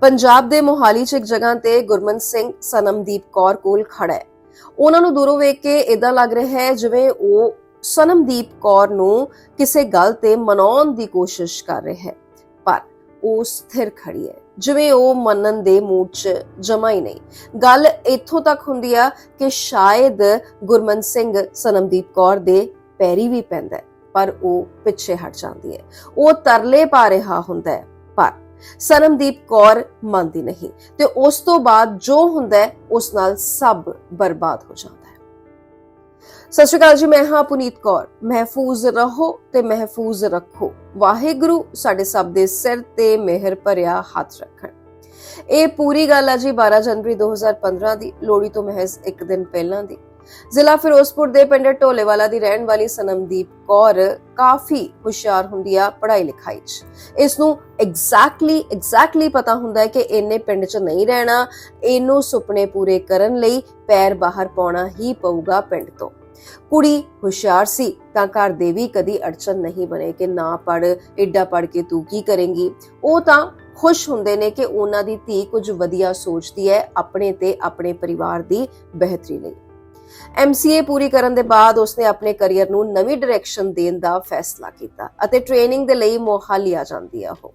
ਪੰਜਾਬ ਦੇ ਮੋਹਾਲੀ 'ਚ ਇੱਕ ਜਗ੍ਹਾ ਤੇ ਗੁਰਮਨ ਸਿੰਘ ਸਨਮਦੀਪ ਕੌਰ ਕੋਲ ਖੜਾ ਹੈ। ਉਹਨਾਂ ਨੂੰ ਦੂਰੋਂ ਵੇਖ ਕੇ ਇਦਾਂ ਲੱਗ ਰਿਹਾ ਹੈ ਜਿਵੇਂ ਉਹ ਸਨਮਦੀਪ ਕੌਰ ਨੂੰ ਕਿਸੇ ਗੱਲ ਤੇ ਮਨਾਉਣ ਦੀ ਕੋਸ਼ਿਸ਼ ਕਰ ਰਿਹਾ ਹੈ। ਪਰ ਉਹ ਸਥਿਰ ਖੜੀ ਹੈ। ਜਿਵੇਂ ਉਹ ਮੰਨਣ ਦੇ ਮੂਡ 'ਚ ਜਮਾ ਹੀ ਨਹੀਂ। ਗੱਲ ਇੱਥੋਂ ਤੱਕ ਹੁੰਦੀ ਆ ਕਿ ਸ਼ਾਇਦ ਗੁਰਮਨ ਸਿੰਘ ਸਨਮਦੀਪ ਕੌਰ ਦੇ ਪੈਰੀ ਵੀ ਪੈਂਦਾ ਪਰ ਉਹ ਪਿੱਛੇ ਹਟ ਜਾਂਦੀ ਹੈ। ਉਹ ਤਰਲੇ ਪਾ ਰਿਹਾ ਹੁੰਦਾ ਹੈ। ਸਰਮਦੀਪ ਕੌਰ ਮੰਨਦੀ ਨਹੀਂ ਤੇ ਉਸ ਤੋਂ ਬਾਅਦ ਜੋ ਹੁੰਦਾ ਹੈ, ਉਸ ਨਾਲ ਸਭ ਬਰਬਾਦ ਹੋ ਜਾਂਦਾ ਹੈ। ਸਤਿ ਸ਼੍ਰੀ ਅਕਾਲ ਜੀ, ਮੈਂ ਹਾਂ ਪੁਨੀਤ ਕੌਰ। ਮਹਿਫੂਜ਼ ਰਹੋ ਤੇ ਮਹਿਫੂਜ਼ ਰੱਖੋ। ਵਾਹਿਗੁਰੂ ਸਾਡੇ ਸਭ ਦੇ ਸਿਰ ਤੇ ਮਿਹਰ ਭਰਿਆ ਹੱਥ ਰੱਖਣ। ਇਹ ਪੂਰੀ ਗੱਲ ਆ ਜੀ 12 ਜਨਵਰੀ 2015 ਦੀ। ਲੋਹੜੀ ਤੋਂ ਮਹਿਜ਼ ਇੱਕ ਦਿਨ ਪਹਿਲਾਂ ਦੀ। ਜ਼ਿਲ੍ਹਾ ਫਿਰੋਜ਼ਪੁਰ ਦੇ ਪਿੰਡ ਢੋਲੇਵਾਲਾ ਦੀ ਰਹਿਣ ਵਾਲੀ ਸਨਮਦੀਪ ਕੌਰ ਕਾਫੀ ਹੁਸ਼ਿਆਰ ਹੁੰਦੀ ਆ ਪੜ੍ਹਾਈ ਲਿਖਾਈ 'ਚ। ਇਸ ਨੂੰ ਐਗਜ਼ੈਕਟਲੀ ਐਗਜ਼ੈਕਟਲੀ ਪਤਾ ਹੁੰਦਾ ਹੈ ਕਿ ਇਹਨੇ ਪਿੰਡ 'ਚ ਨਹੀਂ ਰਹਿਣਾ, ਇਹਨੂੰ ਸੁਪਨੇ ਪੂਰੇ ਕਰਨ ਲਈ ਪੈਰ ਬਾਹਰ ਪਾਉਣਾ ਹੀ ਪਊਗਾ ਪਿੰਡ ਤੋਂ। ਕੁੜੀ ਹੁਸ਼ਿਆਰ ਸੀ, ਤਾਂ ਘਰ ਦੇ ਵੀ ਕਦੀ ਅੜਚਨ ਨਹੀਂ ਬਣੇ ਕਿ ਨਾ ਪੜ ਏਡਾ ਪੜ ਕੇ ਤੂੰ ਕੀ ਕਰੇਂਗੀ। ਉਹ ਤਾਂ ਖੁਸ਼ ਹੁੰਦੇ ਨੇ ਕਿ ਉਹਨਾਂ ਦੀ ਧੀ ਕੁਝ ਵਧੀਆ ਸੋਚਦੀ ਹੈ ਆਪਣੇ ਤੇ ਆਪਣੇ ਪਰਿਵਾਰ ਦੀ ਬਿਹਤਰੀ ਲਈ। MCA ਪੂਰੀ ਕਰਨ ਦੇ ਬਾਅਦ ਉਸਨੇ ਆਪਣੇ ਕੈਰੀਅਰ ਨੂੰ ਨਵੀਂ ਡਾਇਰੈਕਸ਼ਨ ਦੇਣ ਦਾ ਫੈਸਲਾ ਕੀਤਾ ਅਤੇ ਟ੍ਰੇਨਿੰਗ ਦੇ ਲਈ ਮੋਹਾਲੀ ਆ ਜਾਂਦੀ ਆ ਉਹ।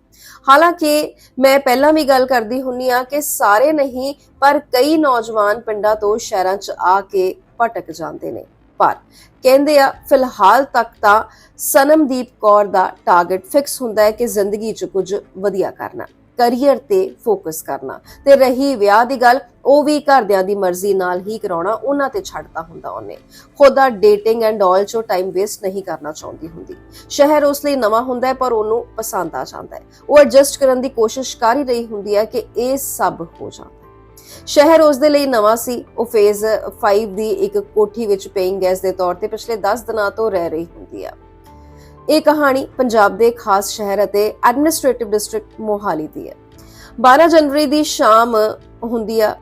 ਹਾਲਾਂਕਿ ਮੈਂ ਪਹਿਲਾਂ ਵੀ ਗੱਲ ਕਰਦੀ ਹੁੰਨੀ ਆ ਕਿ ਸਾਰੇ ਨਹੀਂ, ਪਰ ਕਈ ਨੌਜਵਾਨ ਪਿੰਡਾਂ ਤੋਂ ਸ਼ਹਿਰਾਂ 'ਚ ਆ ਕੇ ਭਟਕ ਜਾਂਦੇ ਨੇ। ਪਰ ਕਹਿੰਦੇ ਆ, ਫਿਲਹਾਲ ਤੱਕ ਤਾਂ ਸਨਮਦੀਪ ਕੌਰ ਦਾ ਟਾਰਗੇਟ ਫਿਕਸ ਹੁੰਦਾ ਹੈ ਕਿ ਜ਼ਿੰਦਗੀ 'ਚ ਕੁਝ ਵਧੀਆ ਕਰਨਾ। ਕੈਰੀਅਰ ਤੇ ਫੋਕਸ ਕਰਨਾ। ਤੇ ਰਹੀ ਵਿਆਹ ਦੀ ਗੱਲ, ਉਹ ਵੀ ਘਰਦਿਆਂ ਦੀ ਮਰਜ਼ੀ ਨਾਲ ਹੀ ਕਰਾਉਣਾ, ਉਹਨਾਂ ਤੇ ਛੱਡਦਾ ਹੁੰਦਾ ਉਹਨੇ। ਖੁਦਾ ਡੇਟਿੰਗ ਐਂਡ ਆਲ ਚੋ ਟਾਈਮ ਵੇਸਟ ਨਹੀਂ ਕਰਨਾ ਚਾਹੁੰਦੀ ਹੁੰਦੀ। ਸ਼ਹਿਰ ਉਸ ਲਈ ਨਵਾਂ ਹੁੰਦਾ ਹੈ, ਪਰ ਉਹਨੂੰ ਪਸੰਦ ਆ ਜਾਂਦਾ ਹੈ। ਉਹ ਐਡਜਸਟ ਕਰਨ ਦੀ ਕੋਸ਼ਿਸ਼ ਕਰ ਹੀ ਰਹੀ ਹੁੰਦੀ ਹੈ ਕਿ ਇਹ ਸਭ ਹੋ ਜਾਂਦਾ ਸ਼ਹਿਰ ਉਸ ਦੇ ਲਈ ਨਵਾਂ ਸੀ। ਉਹ ਫੇਜ਼ 5 ਦੀ ਇੱਕ ਕੋਠੀ ਵਿੱਚ ਪੇਇੰਗ ਗੈਸ ਦੇ ਤੌਰ ਤੇ ਪਿਛਲੇ 10 ਦਿਨਾਂ ਤੋਂ ਰਹਿ ਰਹੀ ਹੁੰਦੀ ਆ ਇਹ ਕਹਾਣੀ ਪੰਜਾਬ ਦੇ ਖਾਸ ਸ਼ਹਿਰ ਅਤੇ ਐਡਮਿਨਿਸਟ੍ਰੇਟਿਵ ਡਿਸਟ੍ਰਿਕਟ ਮੋਹਾਲੀ ਦੀ ਹੈ। 12 ਜਨਵਰੀ ਦੀ ਸ਼ਾਮ ਹੁੰਦੀ ਆ।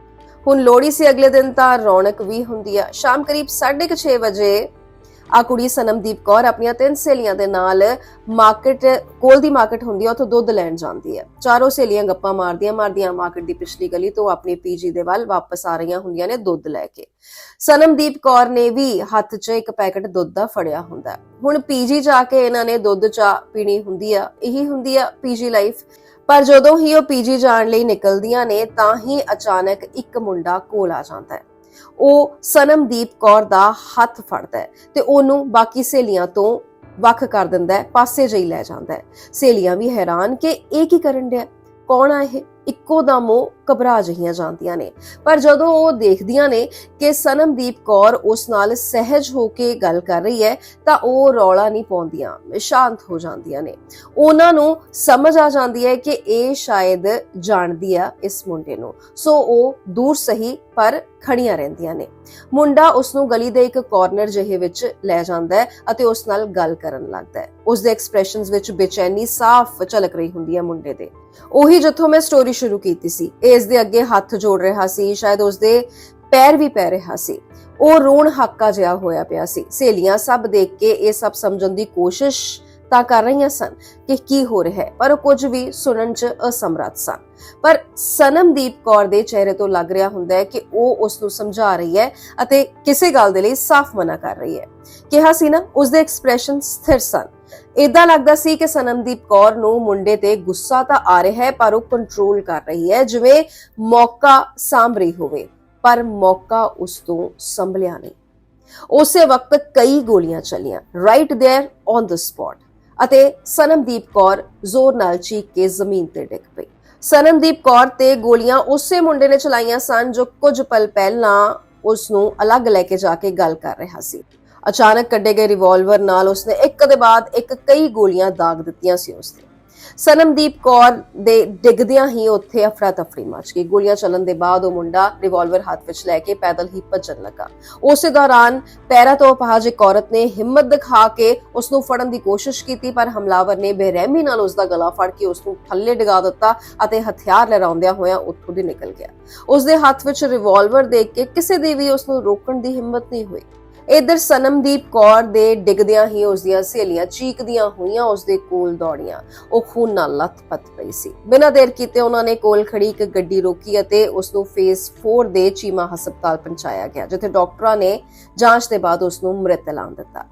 ਹੁਣ ਲੋਹੜੀ ਸੀ ਅਗਲੇ ਦਿਨ ਤਾਂ ਰੌਣਕ ਵੀ ਹੁੰਦੀ ਆ। ਸ਼ਾਮ ਕਰੀਬ 6:30 ਵਜੇ ਆ ਕੁੜੀ ਸਨਮਦੀਪ ਕੌਰ ਆਪਣੀਆਂ ਤਿੰਨ ਸਹੇਲੀਆਂ ਦੇ ਨਾਲ ਮਾਰਕੀਟ, ਕੋਲ ਦੀ ਮਾਰਕੀਟ ਹੁੰਦੀ ਹੈ ਉੱਥੋਂ ਦੁੱਧ ਲੈਣ ਜਾਂਦੀ ਹੈ ਚਾਰੋਂ ਸਹੇਲੀਆਂ ਗੱਪਾਂ ਮਾਰਦੀਆਂ ਮਾਰਦੀਆਂ ਮਾਰਕੀਟ ਦੀ ਪਿਛਲੀ ਗਲੀ ਤੋਂ ਆਪਣੀ ਪੀਜੀ ਦੇ ਵੱਲ ਵਾਪਸ ਆ ਰਹੀਆਂ ਹੁੰਦੀਆਂ ਨੇ ਦੁੱਧ ਲੈ ਕੇ। ਸਨਮਦੀਪ ਕੌਰ ਨੇ ਵੀ ਹੱਥ 'ਚ ਇੱਕ ਪੈਕੇਟ ਦੁੱਧ ਦਾ ਫੜਿਆ ਹੁੰਦਾ। ਹੈ। ਹੁਣ ਪੀਜੀ ਜਾ ਕੇ ਇਹਨਾਂ ਨੇ ਦੁੱਧ ਚਾਹ ਪੀਣੀ ਹੁੰਦੀ ਆ, ਇਹੀ ਹੁੰਦੀ ਆ ਪੀਜੀ ਲਾਈਫ। ਪਰ ਜਦੋਂ ਹੀ ਉਹ ਪੀਜੀ ਜਾਣ ਲਈ ਨਿਕਲਦੀਆਂ ਨੇ, ਤਾਂ ਹੀ ਅਚਾਨਕ ਇੱਕ ਮੁੰਡਾ ਕੋਲ ਆ ਜਾਂਦਾ ਹੈ। ਉਹ ਸਨਮਦੀਪ ਕੌਰ ਦਾ ਹੱਥ ਫੜਦਾ ਹੈ ਤੇ ਉਹਨੂੰ ਬਾਕੀ ਸਹੇਲੀਆਂ ਤੋਂ ਵੱਖ ਕਰ ਦਿੰਦਾ ਹੈ, ਪਾਸੇ ਜਿਹੀ ਲੈ ਜਾਂਦਾ ਹੈ। ਸਹੇਲੀਆਂ ਵੀ ਹੈਰਾਨ ਕਿ ਇਹ ਕੀ ਕਰਨ ਡਿਆ? ਕੌਣ ਆ ਇਹ? ਇੱਕੋ ਦਮ ਉਹ ਘਬਰਾ ਜਹੀਆਂ ਜਾਂਦੀਆਂ ਨੇ। ਪਰ ਜਦੋਂ ਉਹ ਦੇਖਦੀਆਂ ਨੇ ਕਿ ਸਨਮਦੀਪ ਕੌਰ ਉਸ ਨਾਲ ਸਹਿਜ ਹੋ ਕੇ ਗੱਲ ਕਰ ਰਹੀ ਹੈ, ਤਾਂ ਉਹ ਰੌਲਾ ਨਹੀਂ ਪਾਉਂਦੀਆਂ, ਸ਼ਾਂਤ ਹੋ ਜਾਂਦੀਆਂ ਨੇ। ਉਹਨਾਂ ਨੂੰ ਸਮਝ ਆ ਜਾਂਦੀ ਹੈ ਕਿ ਇਹ ਸ਼ਾਇਦ ਜਾਣਦੀ ਆ ਇਸ ਮੁੰਡੇ ਨੂੰ। ਸੋ ਉਹ ਦੂਰ ਸਹੀ ਪਰ ਖੜੀਆਂ ਰਹਿੰਦੀਆਂ ਨੇ। ਮੁੰਡਾ ਉਸ ਨੂੰ ਗਲੀ ਦੇ ਇੱਕ ਕਾਰਨਰ ਜਿਹੇ ਵਿੱਚ ਲੈ ਜਾਂਦਾ ਹੈ ਅਤੇ ਉਸ ਨਾਲ ਗੱਲ ਕਰਨ ਲੱਗਦਾ ਹੈ। ਉਸ ਦੇ ਐਕਸਪ੍ਰੈਸ਼ਨਸ ਵਿੱਚ ਬੇਚੈਨੀ ਸਾਫ਼ ਝਲਕ ਰਹੀ ਹੁੰਦੀ ਹੈ ਮੁੰਡੇ ਦੇ। ਉਹੀ ਜਿੱਥੋਂ ਮੈਂ ਸਟੋਰੀ ਸ਼ੁਰੂ ਕੀਤੀ ਸੀ। ਇਹ ਇਸ ਦੇ ਅੱਗੇ ਹੱਥ ਜੋੜ ਰਿਹਾ ਸੀ, ਸ਼ਾਇਦ ਉਸ ਦੇ ਪੈਰ ਵੀ ਪੈ ਰਿਹਾ ਸੀ। ਉਹ ਰੋਣ ਹਾਕਾ ਜਿਹਾ ਹੋਇਆ ਪਿਆ ਸੀ। ਸਹੇਲੀਆਂ ਸਭ ਦੇਖ ਕੇ ਇਹ ਸਭ ਸਮਝਣ ਦੀ ਕੋਸ਼ਿਸ਼ ਤਾਂ ਕਰ ਰਹੀਆਂ ਸਨ ਕਿ ਕੀ ਹੋ ਰਿਹਾ ਹੈ ਪਰ ਉਹ ਕੁਝ ਵੀ ਸੁਣਨ 'ਚ ਅਸਮਰੱਥ ਸਨ ਪਰ ਸਨਮਦੀਪ ਕੌਰ ਦੇ ਚਿਹਰੇ ਤੋਂ ਲੱਗ ਰਿਹਾ ਹੁੰਦਾ ਹੈ ਕਿ ਉਹ ਉਸ ਨੂੰ ਸਮਝਾ ਰਹੀ ਹੈ ਅਤੇ ਕਿਸੇ ਗੱਲ ਦੇ ਲਈ ਸਾਫ਼ ਮਨਾ ਕਰ ਰਹੀ ਹੈ ਕਿਹਾ ਸੀ ਨਾ ਉਸ ਦੇ ਐਕਸਪ੍ਰੈਸ਼ਨ ਸਥਿਰ ਸਨ ਇਦਾਂ ਲੱਗਦਾ ਸੀ ਕਿ ਸਨਮਦੀਪ ਕੌਰ ਨੂੰ ਮੁੰਡੇ ਤੇ ਗੁੱਸਾ ਤਾਂ ਆ ਰਿਹਾ ਹੈ ਪਰ ਉਹ ਕੰਟਰੋਲ ਕਰ ਰਹੀ ਹੈ ਜਿਵੇਂ ਮੌਕਾ ਸਾਂਭ ਰਹੀ ਹੋਵੇ ਪਰ ਮੌਕਾ ਉਸ ਤੋਂ ਸੰਭਲਿਆ ਨਹੀਂ ਉਸੇ ਵਕਤ ਕਈ ਗੋਲੀਆਂ ਚੱਲੀਆਂ right there on the spot ਅਤੇ ਸਨਮਦੀਪ ਕੌਰ ਜ਼ੋਰ ਨਾਲ ਚੀਕ ਕੇ ਜ਼ਮੀਨ ਤੇ ਡਿੱਗ ਪਈ। ਸਨਮਦੀਪ ਕੌਰ ਤੇ ਗੋਲੀਆਂ ਉਸੇ ਮੁੰਡੇ ਨੇ ਚਲਾਈਆਂ ਸਨ ਜੋ ਕੁਝ ਪਲ ਪਹਿਲਾਂ ਉਸ ਨੂੰ ਅਲੱਗ ਲੈ ਕੇ ਜਾ ਕੇ ਗੱਲ ਕਰ ਰਿਹਾ ਸੀ। ਅਚਾਨਕ ਕੱਢੇ ਗਏ ਰਿਵਾਲਵਰ ਨਾਲ ਉਸਨੇ ਇੱਕ ਦੇ ਬਾਅਦ ਇੱਕ ਕਈ ਗੋਲੀਆਂ ਦਾਗ ਦਿੱਤੀਆਂ ਸੀ ਉਸਦੇ। ਸਨਮਦੀਪ ਕੌਰ ਦੇ ਡਿੱਗਦਿਆਂ ਹੀ ਉੱਥੇ ਅਫਰਾ ਤਫਰੀ ਮਚ ਗਈ। ਗੋਲੀਆਂ ਚੱਲਣ ਦੇ ਬਾਅਦ ਉਹ ਮੁੰਡਾ ਰਿਵਾਲਵਰ ਹੱਥ ਵਿੱਚ ਲੈ ਕੇ ਪੈਦਲ ਹੀ ਭੱਜਣ ਲੱਗਾ। ਉਸੇ ਦੌਰਾਨ ਪੈਰਾਂ ਤੋਂ ਅਪਾਹਜ ਇੱਕ ਔਰਤ ਨੇ ਹਿੰਮਤ ਦਿਖਾ ਕੇ ਉਸ ਨੂੰ ਫੜਨ ਦੀ ਕੋਸ਼ਿਸ਼ ਕੀਤੀ, ਪਰ ਹਮਲਾਵਰ ਨੇ ਬੇਰਹਿਮੀ ਨਾਲ ਉਸ ਦਾ ਗਲਾ ਫੜ ਕੇ ਉਸ ਨੂੰ ਥੱਲੇ ਡਿਗਾ ਦਿੱਤਾ ਅਤੇ ਹਥਿਆਰ ਲਹਿਰਾਉਂਦਿਆਂ ਹੋਇਆਂ ਉੱਥੋਂ ਦੀ ਨਿਕਲ ਗਿਆ। ਉਸ ਦੇ ਹੱਥ ਵਿੱਚ ਰਿਵਾਲਵਰ ਦੇਖ ਕੇ ਕਿਸੇ ਦੀ ਵੀ ਉਸ ਨੂੰ ਰੋਕਣ ਦੀ ਹਿੰਮਤ ਨਹੀਂ ਹੋਈ। ਇਧਰ ਸਨਮਦੀਪ ਕੌਰ ਦੇ ਡਿੱਗਦਿਆਂ ਹੀ ਉਸ ਦੀਆਂ ਸਹੇਲੀਆਂ ਚੀਕਦੀਆਂ ਹੋਈਆਂ ਉਸ ਦੇ ਕੋਲ ਦੌੜੀਆਂ। ਉਹ ਖੂਨ ਨਾਲ ਲੱਥਪੱਥ ਪਈ ਸੀ। ਬਿਨਾਂ ਦੇਰ ਕੀਤੇ ਉਹਨਾਂ ਨੇ ਕੋਲ ਖੜੀ ਇੱਕ ਗੱਡੀ ਰੋਕੀ ਅਤੇ ਉਸ ਨੂੰ ਫੇਸ 4 ਦੇ ਚੀਮਾ ਹਸਪਤਾਲ ਪਹੁੰਚਾਇਆ ਗਿਆ, ਜਿੱਥੇ ਡਾਕਟਰਾਂ ਨੇ ਜਾਂਚ ਦੇ ਬਾਅਦ ਉਸ ਨੂੰ ਮ੍ਰਿਤ ਐਲਾਨ ਦਿੱਤਾ।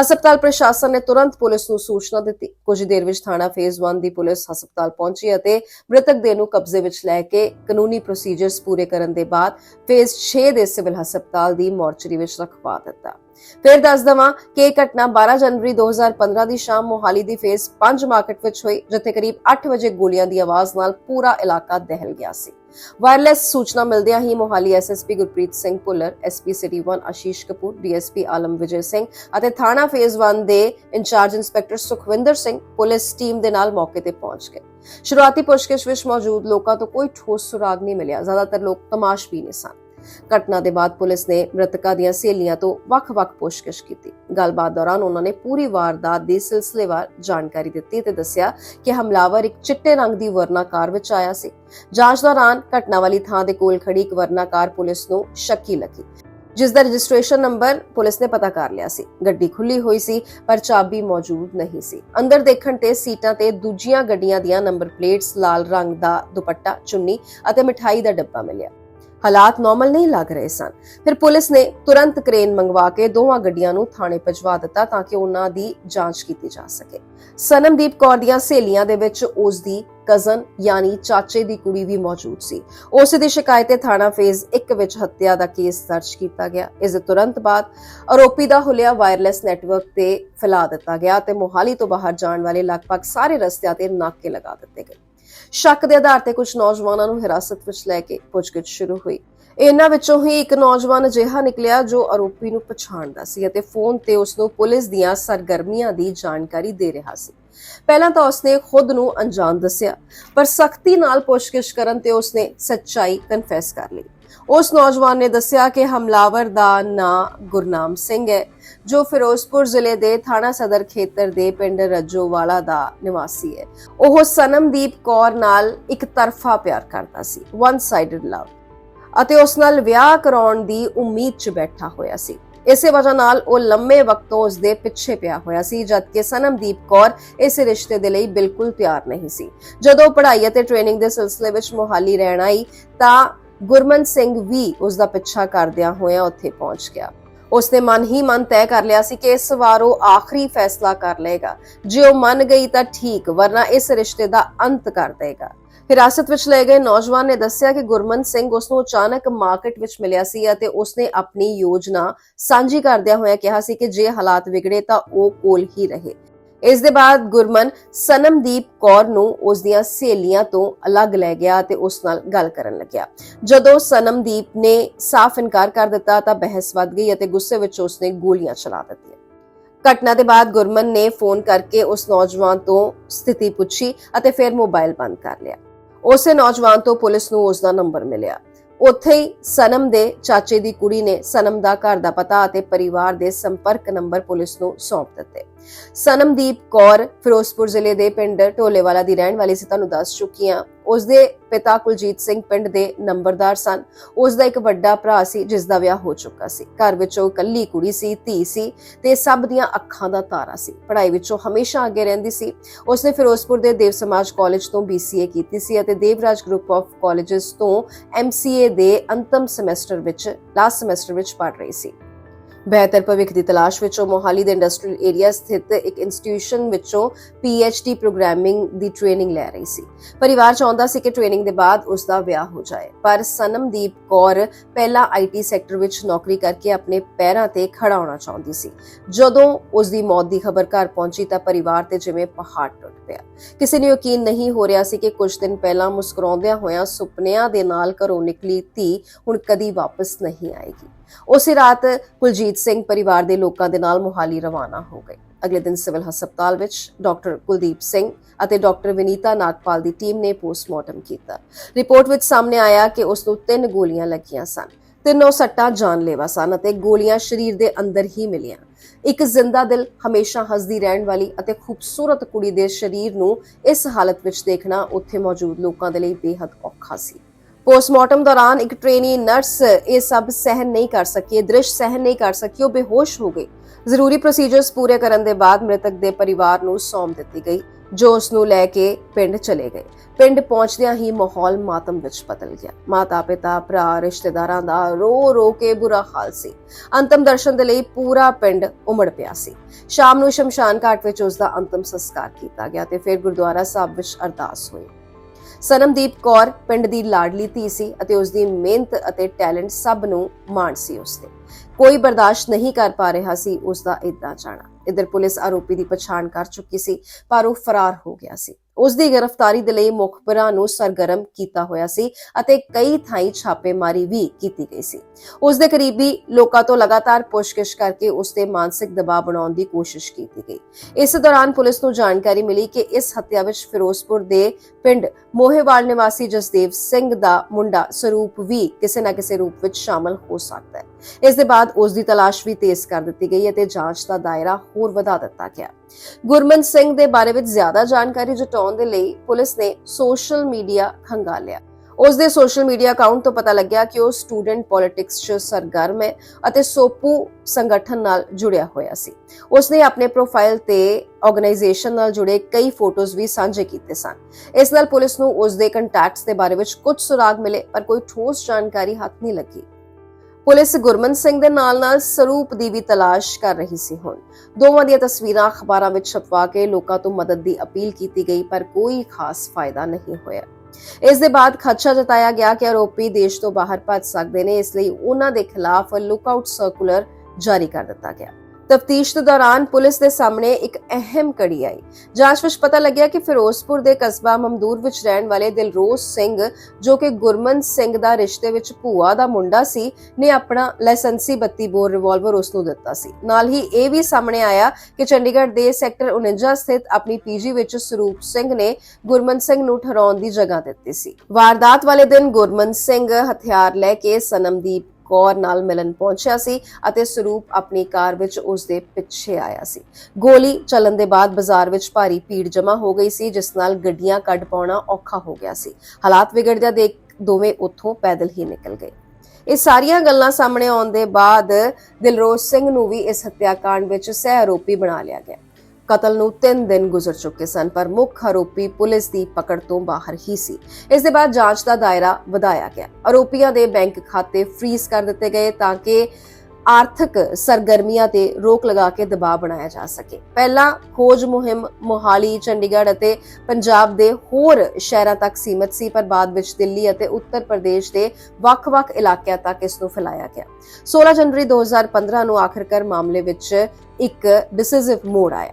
ਹਸਪਤਾਲ ਪ੍ਰਸ਼ਾਸਨ ਨੇ ਤੁਰੰਤ ਪੁਲਿਸ ਨੂੰ ਸੂਚਨਾ ਦਿੱਤੀ। ਕੁਝ ਦੇਰ ਵਿੱਚ ਥਾਣਾ ਫੇਸ 1 ਦੀ ਪੁਲਿਸ ਹਸਪਤਾਲ ਪਹੁੰਚੀ ਅਤੇ ਮ੍ਰਿਤਕ ਦੇ ਨੂੰ ਕਬਜ਼ੇ ਵਿੱਚ ਲੈ ਕੇ ਕਾਨੂੰਨੀ ਪ੍ਰੋਸੀਜਰਸ ਪੂਰੇ ਕਰਨ ਦੇ ਬਾਅਦ ਫੇਸ 6 ਦੇ ਸਿਵਲ ਹਸਪਤਾਲ ਦੀ ਮੋਰਚਰੀ ਵਿੱਚ ਰਖਵਾ ਦਿੱਤਾ। ਫਿਰ ਦੱਸ ਦਵਾਂ ਕਿ ਇਹ ਘਟਨਾ 12 ਜਨਵਰੀ 2015 ਦੀ ਸ਼ਾਮ ਮੋਹਾਲੀ ਦੀ ਫੇਸ 5 ਮਾਰਕੀਟ ਵਿੱਚ ਹੋਈ, ਜਿੱਥੇ ਕਰੀਬ 8 ਵਜੇ ਗੋਲੀਆਂ ਦੀ ਆਵਾਜ਼ ਨਾਲ ਪੂਰਾ ਇਲਾਕਾ ਦਹਿਲ ਗਿਆ ਸੀ। ਵਾਇਰਲੈਸ ਸੂਚਨਾ ਮਿਲਦਿਆਂ ਹੀ Mohali SSP Gurpreet Singh Bhullar SP city 1 Ashish Kapoor DSP Alam Vijay Singh ਅਤੇ ਥਾਣਾ ਫੇਜ਼ 1 ਦੇ incharge inspector Sukhwinder Singh police team ਦੇ ਨਾਲ ਮੌਕੇ ਤੇ ਪਹੁੰਚ ਗਏ। ਸ਼ੁਰੂਆਤੀ ਪੁੱਛਗਿੱਛ ਵਿੱਚ ਮੌਜੂਦ ਲੋਕਾਂ ਤੋਂ ਕੋਈ ਠੋਸ ਸੁਰਾਗ ਨਹੀਂ ਮਿਲਿਆ। ਜ਼ਿਆਦਾਤਰ ਲੋਕ ਤਮਾਸ਼ਬੀਨ ਸਨ। ਘਟਨਾ ਦੇ ਬਾਅਦ ਪੁਲਿਸ ਨੇ ਮ੍ਰਿਤਕਾਂ ਦੀਆਂ ਸਹੇਲੀਆਂ ਤੋਂ ਵੱਖ-ਵੱਖ ਪੁੱਛਗਿੱਛ ਕੀਤੀ। ਗੱਲਬਾਤ ਦੌਰਾਨ ਉਹਨਾਂ ਨੇ ਪੂਰੀ ਵਾਰਦਾਤ ਦੀ ਸਿਲਸਿਲੇਵਾਰ ਜਾਣਕਾਰੀ ਦਿੱਤੀ ਤੇ ਦੱਸਿਆ ਕਿ ਹਮਲਾਵਰ ਇੱਕ ਚਿੱਟੇ ਰੰਗ ਦੀ ਵਰਨਾ ਕਾਰ ਵਿੱਚ ਆਇਆ ਸੀ। ਜਾਂਚ ਦੌਰਾਨ ਘਟਨਾ ਵਾਲੀ ਥਾਂ ਦੇ ਕੋਲ ਖੜੀ ਇੱਕ ਵਰਨਾ ਕਾਰ ਪੁਲਿਸ ਨੂੰ ਸ਼ੱਕੀ ਲੱਗੀ, ਜਿਸ ਦਾ ਰਜਿਸਟ੍ਰੇਸ਼ਨ ਨੰਬਰ ਪੁਲਿਸ ਨੇ ਪਤਾ ਕਰ ਲਿਆ ਸੀ। ਗੱਡੀ ਖੁੱਲੀ ਹੋਈ ਸੀ, ਪਰ ਚਾਬੀ ਮੌਜੂਦ ਨਹੀਂ ਸੀ। ਅੰਦਰ ਦੇਖਣ ਤੇ ਸੀਟਾਂ ਤੇ ਦੂਜੀਆਂ ਗੱਡੀਆਂ ਦੀਆਂ ਨੰਬਰ ਪਲੇਟਸ ਲਾਲ ਰੰਗ ਦਾ ਦੁਪੱਟਾ, ਚੁੰਨੀ ਅਤੇ ਮਿਠਾਈ ਦਾ ਡੱਬਾ ਮਿਲਿਆ। ਹਾਲਾਤ ਨਾਰਮਲ ਨਹੀਂ ਲੱਗ ਰਹੇ ਸਨ। ਫਿਰ ਪੁਲਿਸ ਨੇ ਤੁਰੰਤ ਕ੍ਰੇਨ ਮੰਗਵਾ ਕੇ ਦੋਵਾਂ ਗੱਡੀਆਂ ਨੂੰ ਥਾਣੇ ਪਹੁੰਚਵਾ ਦਿੱਤਾ ਤਾਂ ਕਿ ਉਹਨਾਂ ਦੀ ਜਾਂਚ ਕੀਤੀ ਜਾ ਸਕੇ। ਸਨਮਦੀਪ ਕੌਰ ਦੀਆਂ ਸਹੇਲੀਆਂ ਦੇ ਵਿੱਚ ਉਸ ਦੀ ਕਜ਼ਨ ਯਾਨੀ ਚਾਚੇ ਦੀ ਕੁੜੀ ਵੀ ਮੌਜੂਦ ਸੀ। ਉਸ ਦੀ ਸ਼ਿਕਾਇਤ ਤੇ ਥਾਣਾ ਫੇਜ਼ 1 ਵਿੱਚ ਹੱਤਿਆ ਦਾ ਕੇਸ ਦਰਜ ਕੀਤਾ ਗਿਆ। ਇਸ ਦੇ ਤੁਰੰਤ ਬਾਅਦ ਆਰੋਪੀ ਦਾ ਹੁਲਿਆ ਵਾਇਰਲੈਸ ਨੈਟਵਰਕ ਤੇ ਫੈਲਾ ਦਿੱਤਾ ਗਿਆ ਤੇ ਮੋਹਾਲੀ ਤੋਂ ਬਾਹਰ ਜਾਣ ਵਾਲੇ ਲਗਭਗ ਸਾਰੇ ਰਸਤਿਆਂ ਤੇ ਨਾਕੇ ਲਗਾ ਦਿੱਤੇ ਗਏ। ਸ਼ੱਕ ਦੇ ਆਧਾਰ ਤੇ ਕੁਝ ਨੌਜਵਾਨਾਂ ਨੂੰ ਹਿਰਾਸਤ ਵਿੱਚ ਲੈ ਕੇ ਪੁੱਛਗਿੱਛ ਸ਼ੁਰੂ ਹੋਈ। ਇਹਨਾਂ ਵਿੱਚੋਂ ਹੀ ਇੱਕ ਨੌਜਵਾਨ ਅਜਿਹਾ ਨਿਕਲਿਆ ਜੋ ਆਰੋਪੀ ਨੂੰ ਪਛਾਣਦਾ ਸੀ ਅਤੇ ਫੋਨ ਤੇ ਉਸ ਨੂੰ ਪੁਲਿਸ ਦੀਆਂ ਸਰਗਰਮੀਆਂ ਦੀ ਜਾਣਕਾਰੀ ਦੇ ਰਿਹਾ ਸੀ। ਪਹਿਲਾਂ ਤਾਂ ਉਸਨੇ ਖੁਦ ਨੂੰ ਅਣਜਾਣ ਦੱਸਿਆ, ਪਰ ਸਖਤੀ ਨਾਲ ਪੁੱਛਗਿੱਛ ਕਰਨ ਤੇ ਉਸਨੇ ਸੱਚਾਈ ਕਨਫੈਸ ਕਰ ਲਈ। ਉਸ ਨੌਜਵਾਨ ਨੇ ਦੱਸਿਆ ਕਿ ਹਮਲਾਵਰ ਦਾ ਨਾਂ ਗੁਰਨਾਮ ਸਿੰਘ ਹੈ, ਜੋ ਫਿਰੋਜ਼ਪੁਰ ਜ਼ਿਲ੍ਹੇ ਦੇ ਥਾਣਾ ਸਦਰ ਖੇਤਰ ਦੇ ਪਿੰਡ ਰੱਜੋਵਾਲਾ ਦਾ ਨਿਵਾਸੀ ਹੈ। ਉਹ ਸਨਮਦੀਪ ਕੌਰ ਨਾਲ ਇੱਕ ਤਰਫਾ ਪਿਆਰ ਕਰਦਾ ਸੀ ਵਨ ਸਾਈਡਡ ਲਵ ਅਤੇ ਉਸ ਨਾਲ ਵਿਆਹ ਕਰਾਉਣ ਦੀ ਉਮੀਦ 'ਚ ਬੈਠਾ ਹੋਇਆ ਸੀ। ਇਸੇ ਵਜ੍ਹਾ ਨਾਲ ਉਹ ਲੰਮੇ ਵਕਤ ਤੋਂ ਉਸ ਦੇ ਪਿੱਛੇ ਪਿਆ ਹੋਇਆ ਸੀ, ਜਦਕਿ ਸਨਮਦੀਪ ਕੌਰ ਇਸ ਰਿਸ਼ਤੇ ਦੇ ਲਈ ਬਿਲਕੁਲ ਤਿਆਰ ਨਹੀਂ ਸੀ। ਜਦੋਂ ਪੜ੍ਹਾਈ ਅਤੇ ਟ੍ਰੇਨਿੰਗ ਦੇ ਸਿਲਸਿਲੇ ਵਿੱਚ ਮੁਹਾਲੀ ਰਹਿਣ ਆਈ, ਤਾਂ ਗੁਰਮਨ ਸਿੰਘ ਵੀ ਉਸ ਦਾ ਪਿੱਛਾ ਕਰਦਿਆਂ ਹੋਇਆਂ ਉੱਥੇ ਪਹੁੰਚ ਗਿਆ। ਉਸਨੇ ਮਨ ਹੀ ਮਨ ਤੈਅ ਕਰ ਲਿਆ ਸੀ ਕਿ ਇਸ ਵਾਰ ਉਹ ਆਖਰੀ ਫੈਸਲਾ ਕਰ ਲਏਗਾ। ਜੇ ਉਹ ਮੰਨ ਗਈ ਤਾਂ ਠੀਕ, ਵਰਨਾ ਇਸ ਰਿਸ਼ਤੇ ਦਾ ਅੰਤ ਕਰ ਦੇਗਾ। ਹਿਰਾਸਤ ਵਿੱਚ ਲਏ ਗਏ ਨੌਜਵਾਨ ਨੇ ਦੱਸਿਆ ਕਿ ਗੁਰਮਨ ਸਿੰਘ ਉਸ ਨੂੰ ਅਚਾਨਕ ਮਾਰਕੀਟ ਵਿੱਚ ਮਿਲਿਆ ਸੀ ਅਤੇ ਉਸਨੇ ਆਪਣੀ ਯੋਜਨਾ ਸਾਂਝੀ ਕਰਦਿਆਂ ਹੋਇਆ ਕਿਹਾ ਸੀ ਕਿ ਜੇ ਹਾਲਾਤ ਵਿਗੜੇ ਤਾਂ ਉਹ ਕੋਲ ਹੀ ਰਹੇ। ਇਸ ਦੇ ਬਾਅਦ ਗੁਰਮਨ ਸਨਮਦੀਪ ਕੌਰ ਨੂੰ ਉਸ ਦੀਆਂ ਸਹੇਲੀਆਂ ਤੋਂ ਅਲੱਗ ਲੈ ਗਿਆ ਤੇ ਉਸ ਨਾਲ ਗੱਲ ਕਰਨ ਲੱਗਿਆ। ਜਦੋਂ ਸਨਮਦੀਪ ਨੇ ਸਾਫ਼ ਇਨਕਾਰ ਕਰ ਦਿੱਤਾ ਤਾਂ ਬਹਿਸ ਵੱਧ ਗਈ ਅਤੇ ਗੁੱਸੇ ਵਿੱਚ ਉਸਨੇ ਗੋਲੀਆਂ ਚਲਾ ਦਿੱਤੀਆਂ। ਘਟਨਾ ਦੇ ਬਾਅਦ ਗੁਰਮਨ ਨੇ ਫੋਨ ਕਰਕੇ ਉਸ ਨੌਜਵਾਨ ਤੋਂ ਸਥਿਤੀ ਪੁੱਛੀ ਅਤੇ ਫਿਰ ਮੋਬਾਈਲ ਬੰਦ ਕਰ ਲਿਆ। ਉਸੇ ਨੌਜਵਾਨ ਤੋਂ ਪੁਲਿਸ ਨੂੰ ਉਸ ਦਾ ਨੰਬਰ ਮਿਲਿਆ। ਉੱਥੇ ਹੀ ਸਨਮ ਦੇ ਚਾਚੇ ਦੀ ਕੁੜੀ ਨੇ ਸਨਮ ਦਾ ਘਰ ਦਾ ਪਤਾ ਅਤੇ ਪਰਿਵਾਰ ਦੇ ਸੰਪਰਕ ਨੰਬਰ ਪੁਲਿਸ ਨੂੰ ਸੌਂਪ ਦਿੱਤੇ। ਸਨਮਦੀਪ ਕੌਰ ਫਿਰੋਜ਼ਪੁਰ ਜ਼ਿਲ੍ਹੇ ਦੇ ਪਿੰਡ ਢੋਲੇਵਾਲਾ ਦੀ ਰਹਿਣ ਵਾਲੀ ਸੀ, ਤੁਹਾਨੂੰ ਦੱਸ ਚੁੱਕੀ ਹਾਂ। ਉਸ ਦੇ ਪਿਤਾ ਕੁਲਜੀਤ ਸਿੰਘ ਪਿੰਡ ਦੇ ਨੰਬਰਦਾਰ ਸਨ। ਉਸ ਦਾ ਇੱਕ ਵੱਡਾ ਭਰਾ ਸੀ ਜਿਸ ਦਾ ਵਿਆਹ ਹੋ ਚੁੱਕਾ ਸੀ। ਘਰ ਵਿੱਚ ਉਹ ਇਕੱਲੀ ਕੁੜੀ ਸੀ, ਧੀ ਸੀ ਤੇ ਸਭ ਦੀਆਂ ਅੱਖਾਂ ਦਾ ਤਾਰਾ ਸੀ। ਪੜ੍ਹਾਈ ਵਿੱਚੋਂ ਹਮੇਸ਼ਾ ਅੱਗੇ ਰਹਿੰਦੀ ਸੀ। ਉਸਨੇ ਫਿਰੋਜ਼ਪੁਰ ਦੇ ਦੇਵ ਸਮਾਜ ਕਾਲਜ ਤੋਂ BCA ਕੀਤੀ ਸੀ ਅਤੇ ਦੇਵਰਾਜ ਗਰੁੱਪ ਆਫ ਕਾਲਜਸ ਤੋਂ MCA ਦੇ ਅੰਤਮ ਸਮੈਸਟਰ ਵਿੱਚ ਲਾਸਟ ਸਮੈਸਟਰ ਵਿੱਚ ਪੜ੍ਹ ਰਹੀ ਸੀ। ਬਿਹਤਰ ਭਵਿੱਖ ਦੀ ਤਲਾਸ਼ ਵਿੱਚ ਉਹ ਮੋਹਾਲੀ ਦੇ ਇੰਡਸਟਰੀਅਲ ਏਰੀਆ ਸਥਿਤ ਇੱਕ ਇੰਸਟੀਟਿਊਸ਼ਨ ਵਿੱਚੋਂ PhD ਪ੍ਰੋਗਰਾਮਿੰਗ ਦੀ ਟ੍ਰੇਨਿੰਗ ਲੈ ਰਹੀ ਸੀ। ਪਰਿਵਾਰ ਚਾਹੁੰਦਾ ਸੀ ਕਿ ਟ੍ਰੇਨਿੰਗ ਦੇ ਬਾਅਦ ਉਸ ਦਾ ਵਿਆਹ ਹੋ ਜਾਏ। ਪਰ ਸਨਮਦੀਪ ਕੌਰ ਪਹਿਲਾਂ ਆਈਟੀ ਸੈਕਟਰ ਵਿੱਚ ਨੌਕਰੀ ਕਰਕੇ ਆਪਣੇ ਪੈਰਾਂ ਤੇ ਖੜਾ ਹੋਣਾ ਚਾਹੁੰਦੀ ਸੀ। ਜਦੋਂ ਉਸ ਦੀ ਮੌਤ ਦੀ ਖਬਰ ਘਰ ਪਹੁੰਚੀ ਤਾਂ ਪਰਿਵਾਰ ਤੇ ਜਿਵੇਂ ਪਹਾੜ ਟੁੱਟ ਪਿਆ। ਕਿਸੇ ਨੂੰ ਯਕੀਨ ਨਹੀਂ ਹੋ ਰਿਹਾ ਸੀ ਕਿ ਕੁਝ ਦਿਨ ਪਹਿਲਾਂ ਮੁਸਕਰਾਉਂਦਿਆਂ ਹੋਇਆਂ ਸੁਪਨਿਆਂ ਦੇ ਨਾਲ ਘਰੋਂ ਨਿਕਲੀ ਧੀ ਹੁਣ ਕਦੀ ਵਾਪਸ ਨਹੀਂ ਆਏਗੀ। ਉਸੇ ਰਾਤ ਕੁਲਜੀਤ ਸਿੰਘ ਪਰਿਵਾਰ ਦੇ ਲੋਕਾਂ ਦੇ ਨਾਲ ਮੋਹਾਲੀ ਰਵਾਨਾ ਹੋ ਗਏ। ਅਗਲੇ ਦਿਨ ਸਿਵਲ ਹਸਪਤਾਲ ਵਿੱਚ ਡਾਕਟਰ ਕੁਲਦੀਪ ਸਿੰਘ ਅਤੇ ਡਾਕਟਰ ਵਿਨੀਤਾ ਨਾਗਪਾਲ ਦੀ ਟੀਮ ਨੇ ਪੋਸਟਮਾਰਟਮ ਕੀਤਾ। ਰਿਪੋਰਟ ਵਿੱਚ ਸਾਹਮਣੇ ਆਇਆ ਕਿ ਉਸ ਨੂੰ ਤਿੰਨ ਗੋਲੀਆਂ ਲੱਗੀਆਂ ਸਨ। ਤਿੰਨੋਂ ਸੱਟਾਂ ਜਾਨਲੇਵਾ ਸਨ ਅਤੇ ਗੋਲੀਆਂ ਸਰੀਰ ਦੇ ਅੰਦਰ ਹੀ ਮਿਲੀਆਂ। ਇੱਕ ਜ਼ਿੰਦਾ ਦਿਲ, ਹਮੇਸ਼ਾ ਹੱਸਦੀ ਰਹਿਣ ਵਾਲੀ ਅਤੇ ਖੂਬਸੂਰਤ ਕੁੜੀ ਦੇ ਸਰੀਰ ਨੂੰ ਇਸ ਹਾਲਤ ਵਿੱਚ ਦੇਖਣਾ ਉੱਥੇ ਮੌਜੂਦ ਲੋਕਾਂ ਦੇ ਲਈ ਬੇहद ਔਖਾ ਸੀ। ਪੋਸਟਮਾਰਟਮ ਦੌਰਾਨ ਇੱਕ ਟ੍ਰੇਨੀ ਨਰਸ ਇਹ ਸਭ ਸਹਿਨ ਨਹੀਂ ਕਰ ਸਕੀ, ਇਹ ਦ੍ਰਿਸ਼ ਸਹਿਨ ਨਹੀਂ ਕਰ ਸਕੀ, ਉਹ ਬੇਹੋਸ਼ ਹੋ ਗਈ। ਜ਼ਰੂਰੀ ਪ੍ਰੋਸੀਜਰਸ ਪੂਰੇ ਕਰਨ ਦੇ ਬਾਅਦ ਮ੍ਰਿਤਕ ਦੇ ਪਰਿਵਾਰ ਨੂੰ ਸੌਂਪ ਦਿੱਤੀ ਗਈ, ਜੋ ਉਸ ਨੂੰ ਲੈ ਕੇ ਪਿੰਡ ਚਲੇ ਗਏ। ਪਿੰਡ ਪਹੁੰਚਦਿਆਂ ਹੀ ਮਾਹੌਲ ਮਾਤਮ ਵਿੱਚ ਬਦਲ ਗਿਆ। ਮਾਤਾ ਪਿਤਾ ਭਰਾ, ਰਿਸ਼ਤੇਦਾਰਾਂ ਦਾ ਰੋ ਰੋ ਕੇ ਬੁਰਾ ਹਾਲ ਸੀ। ਅੰਤਮ ਦਰਸ਼ਨ ਦੇ ਲਈ ਪੂਰਾ ਪਿੰਡ ਉਮੜ ਪਿਆ ਸੀ। ਸ਼ਾਮ ਨੂੰ ਸ਼ਮਸ਼ਾਨ ਘਾਟ ਵਿੱਚ ਉਸ ਦਾ ਅੰਤਮ ਸੰਸਕਾਰ ਕੀਤਾ ਗਿਆ ਤੇ ਫਿਰ ਗੁਰਦੁਆਰਾ ਸਾਹਿਬ ਵਿੱਚ ਅਰਦਾਸ ਹੋਈ। ਸਨਮਦੀਪ ਕੌਰ ਪਿੰਡ ਦੀ ਲਾਡਲੀ ਧੀ ਸੀ ਅਤੇ ਉਸ ਦੀ ਮਿਹਨਤ ਅਤੇ ਟੈਲੈਂਟ ਸਭ ਨੂੰ ਮਾਣ ਸੀ ਉਸ ਤੇ ਕੋਈ ਬਰਦਾਸ਼ਤ ਨਹੀਂ ਕਰ ਪਾ ਰਿਹਾ ਸੀ ਉਸ ਦਾ ਇਦਾਂ ਜਾਣਾ। ਇਧਰ ਪੁਲਿਸ ਆਰੋਪੀ ਦੀ ਪਛਾਣ ਕਰ ਚੁੱਕੀ ਸੀ, ਪਰ ਉਹ ਫਰਾਰ ਹੋ ਗਿਆ ਸੀ। ਉਸ ਦੀ ਗ੍ਰਿਫਤਾਰੀ ਦੇ ਲਈ ਮੁਖਬਰਾਂ ਨੂੰ ਸਰਗਰਮ ਕੀਤਾ ਹੋਇਆ ਸੀ ਅਤੇ ਕਈ ਥਾਈਂ ਛਾਪੇਮਾਰੀ ਵੀ ਕੀਤੀ ਗਈ ਸੀ। ਉਸ ਦੇ ਕਰੀਬੀ ਲੋਕਾਂ ਤੋਂ ਲਗਾਤਾਰ ਪੁੱਛਗਿੱਛ ਕਰਕੇ ਉਸ ਤੇ ਮਾਨਸਿਕ ਦਬਾਅ ਬਣਾਉਣ ਦੀ ਕੋਸ਼ਿਸ਼ ਕੀਤੀ ਗਈ। ਇਸ ਦੌਰਾਨ ਪੁਲਿਸ ਨੂੰ ਜਾਣਕਾਰੀ ਮਿਲੀ ਕਿ ਇਸ ਹੱਤਿਆ ਵਿੱਚ ਫਿਰੋਜ਼ਪੁਰ ਦੇ ਪਿੰਡ ਮੋਹੇਵਾਲ ਨਿਵਾਸੀ ਜਸਦੇਵ ਸਿੰਘ ਦਾ ਮੁੰਡਾ ਸਰੂਪ ਵੀ ਕਿਸੇ ਨਾ ਕਿਸੇ ਰੂਪ ਵਿੱਚ ਸ਼ਾਮਲ ਹੋ ਸਕਦਾ ਹੈ। ਇਸ ਦੇ ਬਾਅਦ ਉਸ ਦੀ ਤਲਾਸ਼ ਵੀ ਤੇਜ਼ ਕਰ ਦਿੱਤੀ ਗਈ ਅਤੇ ਜਾਂਚ ਦਾ ਦਾਇਰਾ ਹੋਰ ਵਧਾ ਦਿੱਤਾ ਗਿਆ। ਗੁਰਮਨ ਸਿੰਘ ਦੇ ਬਾਰੇ ਵਿੱਚ ਜ਼ਿਆਦਾ ਜਾਣਕਾਰੀ ਜੁਟਾਉਣ ਦੇ ਲਈ ਪੁਲਿਸ ਨੇ ਸੋਸ਼ਲ ਮੀਡੀਆ ਖੰਗਾਲਿਆ। ਉਸ ਦੇ ਸੋਸ਼ਲ ਮੀਡੀਆ ਅਕਾਊਂਟ ਤੋਂ ਪਤਾ ਲੱਗਿਆ ਕਿ ਉਹ ਸਟੂਡੈਂਟ ਪੋਲਿਟਿਕਸ 'ਚ ਸਰਗਰਮ ਹੈ ਅਤੇ ਸੋਪੂ ਸੰਗਠਨ ਨਾਲ ਜੁੜਿਆ ਹੋਇਆ ਸੀ। ਉਸ ਨੇ ਆਪਣੇ ਪ੍ਰੋਫਾਈਲ ਤੇ ਆਰਗੇਨਾਈਜੇਸ਼ਨ ਨਾਲ ਜੁੜੇ ਕਈ ਫੋਟੋਜ਼ ਵੀ ਸਾਂਝੇ ਕੀਤੇ ਸਨ। ਇਸ ਨਾਲ ਪੁਲਿਸ ਨੂੰ ਉਸ ਦੇ ਕੰਟੈਕਟਸ ਦੇ ਬਾਰੇ ਵਿੱਚ ਕੁਝ ਸੁਰਾਗ ਮਿਲੇ, ਪਰ ਕੋਈ ਠੋਸ ਜਾਣਕਾਰੀ ਹੱਥ ਨਹੀਂ ਲੱਗੀ। ਪੁਲਿਸ ਗੁਰਮਨ ਸਿੰਘ ਦੇ ਨਾਲ-ਨਾਲ ਸਰੂਪ ਦੀ ਵੀ ਤਲਾਸ਼ ਕਰ ਰਹੀ ਸੀ ਹੁਣ। ਦੋਵਾਂ ਦੀਆਂ ਤਸਵੀਰਾਂ ਅਖਬਾਰਾਂ ਵਿੱਚ ਛਪਵਾ ਕੇ ਲੋਕਾਂ ਤੋਂ ਮਦਦ ਦੀ ਅਪੀਲ ਕੀਤੀ ਗਈ, ਪਰ ਕੋਈ ਖਾਸ ਫਾਇਦਾ ਨਹੀਂ ਹੋਇਆ। ਇਸ ਦੇ ਬਾਅਦ ਖਦਸ਼ਾ ਜਤਾਇਆ ਗਿਆ ਕਿ ਆਰੋਪੀ ਦੇਸ਼ ਤੋਂ ਬਾਹਰ ਭੱਜ ਸਕਦੇ ਨੇ, ਇਸ ਲਈ ਉਹਨਾਂ ਦੇ ਖਿਲਾਫ ਲੁੱਕਆਊਟ ਸਰਕੂਲਰ ਜਾਰੀ ਕਰ ਦਿੱਤਾ ਗਿਆ। ਤਫਤੀਸ਼ ਦੇ ਦੌਰਾਨ ਪੁਲਿਸ ਦੇ ਸਾਹਮਣੇ ਇੱਕ ਅਹਿਮ ਕੜੀ ਆਈ। ਜਾਂਚ ਵਿੱਚ ਪਤਾ ਲੱਗਿਆ ਕਿ ਫਿਰੋਜ਼ਪੁਰ ਦੇ ਕਸਬਾ ਮਮਦੂਰ ਵਿੱਚ ਰਹਿਣ ਵਾਲੇ ਦਿਲਰੋਜ਼ ਸਿੰਘ, ਜੋ ਕਿ ਗੁਰਮਨ ਸਿੰਘ ਦਾ ਰਿਸ਼ਤੇ ਵਿੱਚ ਭੂਆ ਦਾ ਮੁੰਡਾ ਸੀ, ਨੇ ਆਪਣਾ ਲਾਇਸੈਂਸੀ 32 ਬੋਰ ਰਿਵਾਲਵਰ ਉਸ ਨੂੰ ਦਿੱਤਾ ਸੀ। ਨਾਲ ਹੀ ਇਹ ਵੀ ਸਾਹਮਣੇ ਆਇਆ ਕਿ ਚੰਡੀਗੜ੍ਹ ਦੇ ਸੈਕਟਰ 49 ਸਥਿਤ ਆਪਣੀ ਪੀਜੀ ਵਿੱਚ ਸਰੂਪ ਸਿੰਘ ਨੇ ਗੁਰਮਨ ਸਿੰਘ ਨੂੰ ਠਹਿਰਾਉਣ ਦੀ ਜਗ੍ਹਾ ਦਿੱਤੀ ਸੀ। ਵਾਰਦਾਤ ਵਾਲੇ ਦਿਨ ਗੁਰਮਨ ਸਿੰਘ ਹਥਿਆਰ ਲੈ ਕੇ ਸਨਮਦੀਪ ਕੌਰ ਨਾਲ ਮਿਲਣ ਪਹੁੰਚਿਆ ਸੀ ਅਤੇ ਸਰੂਪ ਆਪਣੀ ਕਾਰ ਵਿੱਚ ਉਸ ਦੇ ਪਿੱਛੇ ਆਇਆ ਸੀ। ਗੋਲੀ ਚੱਲਣ ਦੇ ਬਾਅਦ ਬਾਜ਼ਾਰ ਵਿੱਚ ਭਾਰੀ ਭੀੜ ਜਮ੍ਹਾਂ ਹੋ ਗਈ ਸੀ, ਜਿਸ ਨਾਲ ਗੱਡੀਆਂ ਕੱਢ ਪਾਉਣਾ ਔਖਾ ਹੋ ਗਿਆ ਸੀ। ਹਾਲਾਤ ਵਿਗੜਦਿਆਂ ਦੇਖ ਦੋਵੇਂ ਉੱਥੋਂ ਪੈਦਲ ਹੀ ਨਿਕਲ ਗਏ। ਇਹ ਸਾਰੀਆਂ ਗੱਲਾਂ ਸਾਹਮਣੇ ਆਉਣ ਦੇ ਬਾਅਦ ਦਿਲਰੋਜ਼ ਸਿੰਘ ਨੂੰ ਵੀ ਇਸ ਹੱਤਿਆਕਾਂਡ ਵਿੱਚ ਸਹਿ ਆਰੋਪੀ ਬਣਾ ਲਿਆ ਗਿਆ। ਕਤਲ ਨੂੰ 3 ਦਿਨ ਗੁਜ਼ਰ ਚੁੱਕੇ ਸਨ, ਪਰ ਮੁੱਖ ਆਰੋਪੀ ਪੁਲਿਸ ਦੀ ਪਕੜ ਤੋਂ ਬਾਹਰ ਹੀ ਸੀ। ਇਸ ਦੇ ਬਾਅਦ ਜਾਂਚ ਦਾ ਦਾਇਰਾ ਵਧਾਇਆ ਗਿਆ। ਆਰੋਪੀਆਂ ਦੇ ਬੈਂਕ ਖਾਤੇ ਫ੍ਰੀਜ਼ ਕਰ ਦਿੱਤੇ ਗਏ ਤਾਂ ਕਿ ਆਰਥਿਕ ਸਰਗਰਮੀਆਂ ਤੇ ਰੋਕ ਲਗਾ ਕੇ ਦਬਾਅ ਬਣਾਇਆ ਜਾ ਸਕੇ। ਪਹਿਲਾਂ ਖੋਜ ਮੁਹਿੰਮ ਮੋਹਾਲੀ, ਚੰਡੀਗੜ੍ਹ ਅਤੇ ਪੰਜਾਬ ਦੇ ਹੋਰ ਸ਼ਹਿਰਾਂ ਤੱਕ ਸੀਮਤ ਸੀ, ਪਰ ਬਾਅਦ ਵਿੱਚ ਦਿੱਲੀ ਅਤੇ ਉੱਤਰ ਪ੍ਰਦੇਸ਼ ਦੇ ਵੱਖ-ਵੱਖ ਇਲਾਕਿਆਂ ਤੱਕ ਇਸ ਨੂੰ ਫੈਲਾਇਆ ਗਿਆ। 16 ਜਨਵਰੀ 2015 ਨੂੰ ਆਖਰਕਾਰ ਮਾਮਲੇ ਵਿੱਚ ਇੱਕ ਡਿਸਿਸਿਵ ਮੋੜ ਆਇਆ।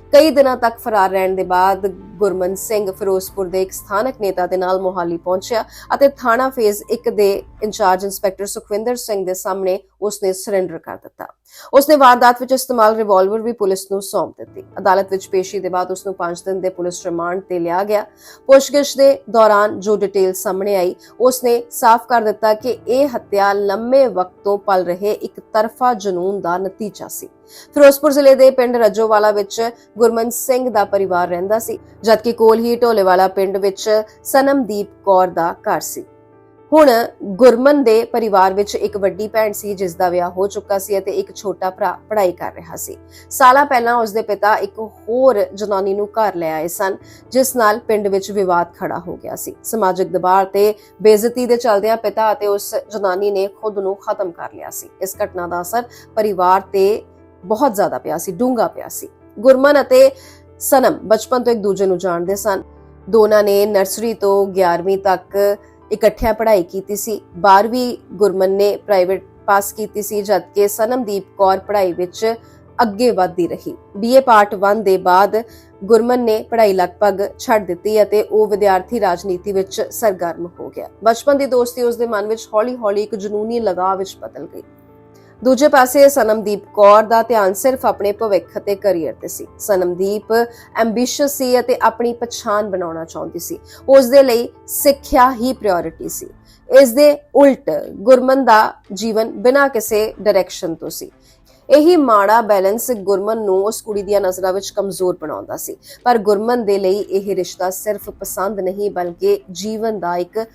ਕਈ ਦਿਨਾਂ ਤੱਕ ਫਰਾਰ ਰਹਿਣ ਦੇ ਬਾਅਦ ਗੁਰਮਨ ਸਿੰਘ ਫਿਰੋਜ਼ਪੁਰ ਦੇ ਇੱਕ ਸਥਾਨਕ ਨੇਤਾ ਦੇ ਨਾਲ ਮੋਹਾਲੀ ਪਹੁੰਚਿਆ ਅਤੇ ਥਾਣਾ ਫੇਜ਼ 1 ਦੇ ਇੰਚਾਰਜ ਇੰਸਪੈਕਟਰ ਸੁਖਵਿੰਦਰ ਸਿੰਘ ਦੇ ਸਾਹਮਣੇ ਉਸਨੇ ਸਰੈਂਡਰ ਕਰ ਦਿੱਤਾ। ਉਸਨੇ ਵਾਰਦਾਤ ਵਿੱਚ ਇਸਤੇਮਾਲ ਰਿਵਾਲਵਰ ਵੀ ਪੁਲਿਸ ਨੂੰ ਸੌਂਪ ਦਿੱਤੀ। ਅਦਾਲਤ ਵਿੱਚ ਪੇਸ਼ੀ ਦੇ ਬਾਅਦ ਉਸ ਨੂੰ 5 ਦਿਨ ਦੇ ਪੁਲਿਸ ਰਿਮਾਂਡ ਤੇ ਲਿਆ ਗਿਆ। ਪੁੱਛਗਿੱਛ ਦੇ ਦੌਰਾਨ ਜੋ ਡਿਟੇਲ ਸਾਹਮਣੇ ਆਈ, ਉਸਨੇ ਸਾਫ਼ ਕਰ ਦਿੱਤਾ ਕਿ ਇਹ ਹੱਤਿਆ ਲੰਮੇ ਵਕਤ ਤੋਂ ਪਲ ਰਹੇ ਇੱਕ ਤਰਫਾ ਜਨੂਨ ਦਾ ਨਤੀਜਾ ਸੀ। ਫਿਰੋਜ਼ਪੁਰ ਜ਼ਿਲ੍ਹੇ ਦੇ ਪਿੰਡ ਰਜੋਵਾਲਾ ਵਿੱਚ ਗੁਰਮਨ ਸਿੰਘ ਦਾ ਪਰਿਵਾਰ ਰਹਿੰਦਾ ਸੀ, ਜਦਕਿ ਕੋਲ ਹੀ ਢੋਲੇਵਾਲਾ ਪਿੰਡ ਵਿੱਚ ਸਨਮਦੀਪ ਕੌਰ ਦਾ ਘਰ ਸੀ। ਹੁਣ ਗੁਰਮਨ ਦੇ ਪਰਿਵਾਰ ਵਿੱਚ ਇੱਕ ਵੱਡੀ ਭੈਣ ਸੀ, ਜਿਸ ਦਾ ਵਿਆਹ ਹੋ ਚੁੱਕਾ ਸੀ ਅਤੇ ਇੱਕ ਛੋਟਾ ਭਰਾ ਪੜ੍ਹਾਈ ਕਰ ਰਿਹਾ ਸੀ। ਸਾਲਾਂ ਪਹਿਲਾਂ ਉਸ ਦੇ ਪਿਤਾ ਇੱਕ ਹੋਰ ਜਨਾਨੀ ਨੂੰ ਘਰ ਲੈ ਆਏ ਸਨ, ਜਿਸ ਨਾਲ ਪਿੰਡ ਵਿੱਚ ਵਿਵਾਦ ਖੜਾ ਹੋ ਗਿਆ ਸੀ। ਸਮਾਜਿਕ ਦਬਾਅ ਤੇ ਬੇਇੱਜ਼ਤੀ ਦੇ ਚਲਦਿਆਂ ਪਿਤਾ ਅਤੇ ਉਸ ਜਨਾਨੀ ਨੇ ਖੁਦ ਨੂੰ ਖਤਮ ਕਰ ਲਿਆ ਸੀ। ਇਸ ਘਟਨਾ ਦਾ ਅਸਰ ਪਰਿਵਾਰ ਤੇ ਬਹੁਤ ਜ਼ਿਆਦਾ ਪਿਆ ਸੀ, ਡੂੰਘਾ ਪਿਆ ਸੀ। ਗੁਰਮਨ ਅਤੇ ਸਨਮ ਬਚਪਨ ਤੋਂ ਇੱਕ ਦੂਜੇ ਨੂੰ ਜਾਣਦੇ ਸਨ। ਦੋਨਾਂ ਨੇ ਨਰਸਰੀ ਤੋਂ 11ਵੀਂ ਤੱਕ ਇਕੱਠਿਆਂ ਪੜ੍ਹਾਈ ਕੀਤੀ ਸੀ। 12ਵੀਂ ਗੁਰਮਨ ਨੇ ਪ੍ਰਾਈਵੇਟ ਪਾਸ ਕੀਤੀ ਸੀ, ਜਦਕਿ ਸਨਮਦੀਪ ਕੌਰ ਪੜ੍ਹਾਈ ਵਿੱਚ ਅੱਗੇ ਵਧਦੀ ਰਹੀ। ਬੀਏ ਪਾਰਟ 1 ਦੇ ਬਾਅਦ ਗੁਰਮਨ ਨੇ ਪੜ੍ਹਾਈ ਲਗਭਗ ਛੱਡ ਦਿੱਤੀ ਅਤੇ ਉਹ ਵਿਦਿਆਰਥੀ ਰਾਜਨੀਤੀ ਵਿੱਚ ਸਰਗਰਮ ਹੋ ਗਿਆ। ਬਚਪਨ ਦੀ ਦੋਸਤੀ ਉਸ ਦੇ ਮਨ ਵਿੱਚ ਹੌਲੀ-ਹੌਲੀ ਇੱਕ ਜਨੂਨੀ ਲਗਾਅ ਵਿੱਚ ਬਦਲ ਗਈ। ਦੂਜੇ ਪਾਸੇ ਸਨਮਦੀਪ ਕੌਰ ਦਾ ਧਿਆਨ ਸਿਰਫ ਆਪਣੇ ਭਵਿੱਖ ਅਤੇ ਕੈਰੀਅਰ ਤੇ ਸੀ। ਸਨਮਦੀਪ ਐਂਬੀਸ਼ੀਅਸ ਸੀ ਅਤੇ ਆਪਣੀ ਪਛਾਣ ਬਣਾਉਣਾ ਚਾਹੁੰਦੀ ਸੀ। ਉਸ ਦੇ ਲਈ ਸਿੱਖਿਆ ਹੀ ਪ੍ਰਾਇੋਰਟੀ ਸੀ। ਇਸ ਦੇ ਉਲਟ ਗੁਰਮਨ ਦਾ ਜੀਵਨ ਬਿਨਾਂ ਕਿਸੇ ਡਾਇਰੈਕਸ਼ਨ ਤੋਂ ਸੀ। ਇਹੀ ਮਾੜਾ ਬੈਲੈਂਸ ਗੁਰਮਨ ਨੂੰ ਉਸ ਕੁੜੀ ਦੀਆਂ ਨਜ਼ਰਾਂ ਵਿੱਚ ਕਮਜ਼ੋਰ ਬਣਾਉਂਦਾ ਸੀ। ਪਰ ਗੁਰਮਨ ਦੇ ਲਈ ਇਹ ਰਿਸ਼ਤਾ ਸਿਰਫ ਪਸੰਦ ਨਹੀਂ, ਬਲਕਿ ਜੀਵਨ ਦਾ ਇੱਕ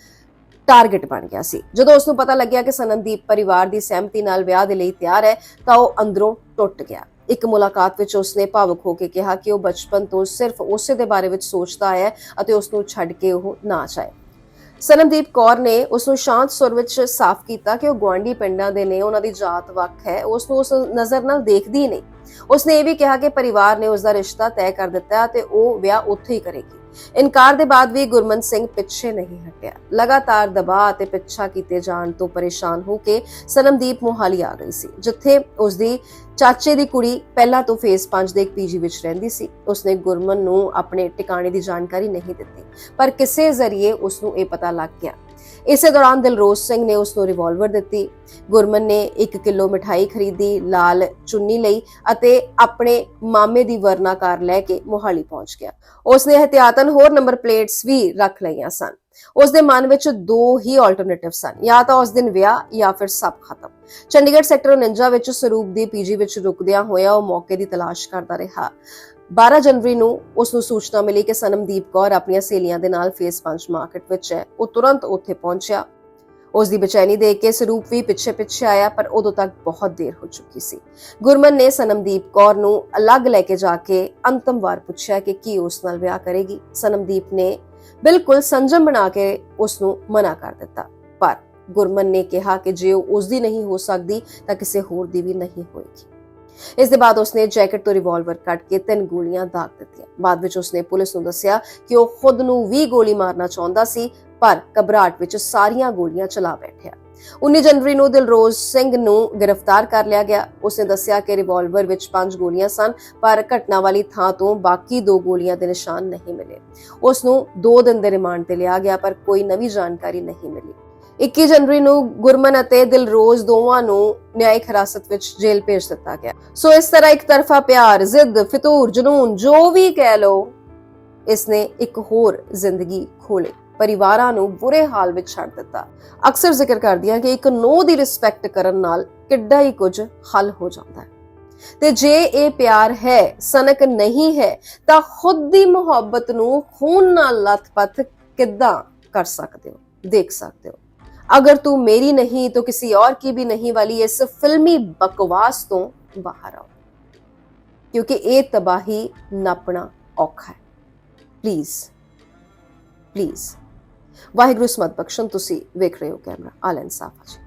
ਟਾਰਗੇਟ ਬਣ ਗਿਆ ਸੀ। ਜਦੋਂ ਉਸ ਨੂੰ ਪਤਾ ਲੱਗਿਆ ਕਿ ਸਨਨਦੀਪ ਪਰਿਵਾਰ ਦੀ ਸਹਿਮਤੀ ਨਾਲ ਵਿਆਹ ਦੇ ਲਈ ਤਿਆਰ ਹੈ, ਤਾਂ ਉਹ ਅੰਦਰੋਂ ਟੁੱਟ ਗਿਆ। ਇੱਕ ਮੁਲਾਕਾਤ ਵਿੱਚ ਉਸਨੇ ਭਾਵੁਕ ਹੋ ਕੇ ਕਿਹਾ ਕਿ ਉਹ ਬਚਪਨ ਤੋਂ ਸਿਰਫ ਉਸੇ ਦੇ ਬਾਰੇ ਵਿੱਚ ਸੋਚਦਾ ਹੈ ਅਤੇ ਉਸ ਨੂੰ ਛੱਡ ਕੇ ਉਹ ਨਾ ਚਾਹੇ ਸਨਮਦੀਪ ਕੌਰ ਨੇ ਉਸ ਨੂੰ ਸ਼ਾਂਤ ਸੁਰ ਵਿੱਚ ਸਾਫ਼ ਕੀਤਾ ਕਿ ਉਹ ਗਵਾਂਢੀ ਪਿੰਡਾਂ ਦੇ ਨੇ, ਉਹਨਾਂ ਦੀ ਜਾਤ ਵੱਖ ਹੈ ਉਸ ਨੂੰ ਉਸ ਨਜ਼ਰ ਨਾਲ ਦੇਖਦੀ ਹੀ ਨਹੀਂ। ਉਸਨੇ ਇਹ ਵੀ ਕਿਹਾ ਕਿ ਪਰਿਵਾਰ ਨੇ ਉਸ ਦਾ ਰਿਸ਼ਤਾ ਤੈਅ ਕਰ ਦਿੱਤਾ ਹੈ ਤੇ ਉਹ ਵਿਆਹ ਉੱਥੇ ਹੀ ਕਰੇਗੀ। ਇਨਕਾਰ ਦੇ ਬਾਅਦ ਵੀ ਗੁਰਮਨ ਸਿੰਘ ਪਿੱਛੇ ਨਹੀਂ ਹਟਿਆ। ਲਗਾਤਾਰ ਦਬਾਅ ਅਤੇ ਪਿੱਛਾ ਕੀਤੇ ਜਾਣ ਤੋਂ ਪਰੇਸ਼ਾਨ ਹੋ ਕੇ ਸਨਮਦੀਪ ਮੋਹਾਲੀ ਆ ਗਈ ਸੀ, ਜਿੱਥੇ ਉਸ ਦੀ ਚਾਚੇ ਦੀ ਕੁੜੀ ਪਹਿਲਾਂ ਤੋਂ ਫੇਸ 5 ਦੇ ਇੱਕ ਪੀਜੀ ਵਿੱਚ ਰਹਿੰਦੀ ਸੀ। ਉਸਨੇ ਗੁਰਮਨ ਨੂੰ ਆਪਣੇ ਟਿਕਾਣੇ ਦੀ ਜਾਣਕਾਰੀ ਨਹੀਂ ਦਿੱਤੀ, ਪਰ ਕਿਸੇ ਜ਼ਰੀਏ ਉਸ ਨੂੰ ਇਹ ਪਤਾ ਲੱਗ ਗਿਆ। ਇਸੇ ਦੌਰਾਨ ਦਿਲਰੋਜ਼ ਸਿੰਘ ਨੇ ਉਸ ਨੂੰ ਰਿਵਾਲਵਰ ਦਿੱਤੀ। ਗੁਰਮਨ ਨੇ 1 ਕਿਲੋ ਮਠਾਈ ਖਰੀਦੀ, ਲਾਲ ਚੁੰਨੀ ਲਈ ਅਤੇ ਆਪਣੇ ਮਾਮੇ ਦੀ ਵਰਨਾ ਕਾਰ ਲੈ ਕੇ ਮੋਹਾਲੀ ਪਹੁੰਚ ਗਿਆ। ਉਸ ਨੇ ਹਥਿਆਤਨ ਹੋਰ ਨੰਬਰ ਪਲੇਟਸ ਵੀ ਰੱਖ ਲਈਆਂ ਸਨ। ਉਸ ਦੇ ਮਨ ਵਿੱਚ ਦੋ ਹੀ ਆਲਟਰਨੇਟਿਵ ਸਨ ਜਾਂ ਤਾਂ ਉਸ ਦਿਨ ਵਿਆਹ ਜਾਂ ਫਿਰ ਸਭ ਖਤਮ। ਚੰਡੀਗੜ੍ਹ ਸੈਕਟਰ 49 ਵਿੱਚ ਸਰੂਪ ਦੀ ਪੀਜੀ ਵਿੱਚ ਰੁਕਦਿਆਂ ਹੋਇਆ ਉਹ ਮੌਕੇ ਦੀ ਤਲਾਸ਼ ਕਰਦਾ ਰਿਹਾ। 12 ਜਨਵਰੀ ਨੂੰ ਉਸ ਨੂੰ ਸੂਚਨਾ ਮਿਲੀ ਕਿ ਸਨਮਦੀਪ ਕੌਰ ਆਪਣੀਆਂ ਸਹੇਲੀਆਂ ਦੇ ਨਾਲ ਫੇਸ 5 ਮਾਰਕੀਟ ਵਿੱਚ ਹੈ। ਉਹ ਤੁਰੰਤ ਉੱਥੇ ਪਹੁੰਚਿਆ। ਉਸ ਦੀ ਬੇਚੈਨੀ ਦੇਖ ਕੇ ਸਰੂਪ ਵੀ ਪਿੱਛੇ ਪਿੱਛੇ ਆਇਆ, ਪਰ ਉਦੋਂ ਤੱਕ ਬਹੁਤ ਦੇਰ ਹੋ ਚੁੱਕੀ ਸੀ। ਗੁਰਮਨ ਨੇ ਸਨਮਦੀਪ ਕੌਰ ਨੂੰ ਅਲੱਗ ਲੈ ਕੇ ਜਾ ਕੇ ਅੰਤਮ ਵਾਰ ਪੁੱਛਿਆ ਕਿ ਕੀ ਉਸ ਨਾਲ ਵਿਆਹ ਕਰੇਗੀ। ਸਨਮਦੀਪ ਨੇ ਬਿਲਕੁਲ ਸੰਜਮ ਬਣਾ ਕੇ ਉਸ ਨੂੰ ਮਨਾ ਕਰ ਦਿੱਤਾ। ਪਰ ਗੁਰਮਨ ਨੇ ਕਿਹਾ ਕਿ ਜੇ ਉਹ ਉਸ ਦੀ ਨਹੀਂ ਹੋ ਸਕਦੀ, ਤਾਂ ਕਿਸੇ ਹੋਰ ਦੀ ਵੀ ਨਹੀਂ ਹੋਏਗੀ। ਇਸ ਦੇ ਬਾਅਦ ਉਸਨੇ ਜੈਕਟ ਤੋਂ ਰਿਵਾਲਵਰ ਕੱਢ ਕੇ ਤਿੰਨ ਗੋਲੀਆਂ ਦਾਗ ਦਿੱਤੀਆਂ। ਬਾਅਦ ਵਿੱਚ ਉਸਨੇ ਪੁਲਿਸ ਨੂੰ ਦੱਸਿਆ ਕਿ ਉਹ ਖੁਦ ਨੂੰ ਵੀ ਗੋਲੀ ਮਾਰਨਾ ਚਾਹੁੰਦਾ ਸੀ, ਪਰ ਘਬਰਾਹਟ ਵਿੱਚ ਸਾਰੀਆਂ ਗੋਲੀਆਂ ਚਲਾ ਬੈਠਿਆ। 19 ਜਨਵਰੀ ਨੂੰ ਦਿਲਰੋਜ਼ ਸਿੰਘ ਨੂੰ ਗ੍ਰਿਫਤਾਰ ਕਰ ਲਿਆ ਗਿਆ। ਉਸਨੇ ਦੱਸਿਆ ਕਿ ਰਿਵਾਲਵਰ ਵਿੱਚ ਪੰਜ ਗੋਲੀਆਂ ਸਨ, ਪਰ ਘਟਨਾ ਵਾਲੀ ਥਾਂ ਤੋਂ ਬਾਕੀ ਦੋ ਗੋਲੀਆਂ ਦੇ ਨਿਸ਼ਾਨ ਨਹੀਂ ਮਿਲੇ। ਉਸ ਨੂੰ 2 ਦਿਨ ਦੇ ਰਿਮਾਂਡ ਤੇ ਲਿਆ ਗਿਆ, ਪਰ ਕੋਈ ਨਵੀਂ ਜਾਣਕਾਰੀ ਨਹੀਂ ਮਿਲੀ। 21 ਜਨਵਰੀ ਨੂੰ ਗੁਰਮਨ ਅਤੇ ਦਿਲਰੋਜ਼ ਦੋਵਾਂ ਨੂੰ ਨਿਆਇਕ ਹਿਰਾਸਤ ਵਿੱਚ ਜੇਲ੍ਹ ਭੇਜ ਦਿੱਤਾ ਗਿਆ। ਸੋ ਇਸ ਤਰ੍ਹਾਂ ਇੱਕ ਤਰਫਾ ਪਿਆਰ, ਜ਼ਿੱਦ, ਫਿਤੂਰ, ਜਨੂਨ, ਜੋ ਵੀ ਕਹਿ ਲੋ ਇਸਨੇ ਇੱਕ ਹੋਰ ਜ਼ਿੰਦਗੀ ਖੋਲੇ ਪਰਿਵਾਰਾਂ ਨੂੰ ਬੁਰੇ ਹਾਲ ਵਿੱਚ ਛੱਡ ਦਿੱਤਾ। ਅਕਸਰ ਜ਼ਿਕਰ ਕਰਦੀ ਹਾਂ ਕਿ ਇੱਕ ਨੋ ਦੀ ਰਿਸਪੈਕਟ ਕਰਨ ਨਾਲ ਕਿੱਡਾ ਹੀ ਕੁਝ ਹੱਲ ਹੋ ਜਾਂਦਾ ਹੈ। ਤੇ ਜੇ ਇਹ ਪਿਆਰ ਹੈ, ਸਨਕ ਨਹੀਂ ਹੈ, ਤਾਂ ਖੁਦ ਦੀ ਮੁਹੱਬਤ ਨੂੰ ਖੂਨ ਨਾਲ ਲੱਥਪੱਥ ਕਿੱਦਾਂ ਕਰ ਸਕਦੇ ਹੋ? ਦੇਖ ਸਕਦੇ ਹੋ। ਅਗਰ ਤੂੰ ਮੇਰੀ ਨਹੀਂ, ਤਾਂ ਕਿਸੇ ਔਰ ਕੀ ਵੀ ਨਹੀਂ ਵਾਲੀ ਇਸ ਫਿਲਮੀ ਬਕਵਾਸ ਤੋਂ ਬਾਹਰ ਆਓ। ਕਿਉਂਕਿ ਇਹ ਤਬਾਹੀ ਨਾਪਣਾ ਔਖਾ ਹੈ। ਪਲੀਜ਼ ਪਲੀਜ਼ ਵਾਹਿਗੁਰੂ ਸਮਤ ਬਖਸ਼ਣ। ਤੁਸੀਂ ਵੇਖ ਰਹੇ ਹੋ ਕੈਮਰਾ ਆਲ ਇਨਸਾਫ ਜੀ।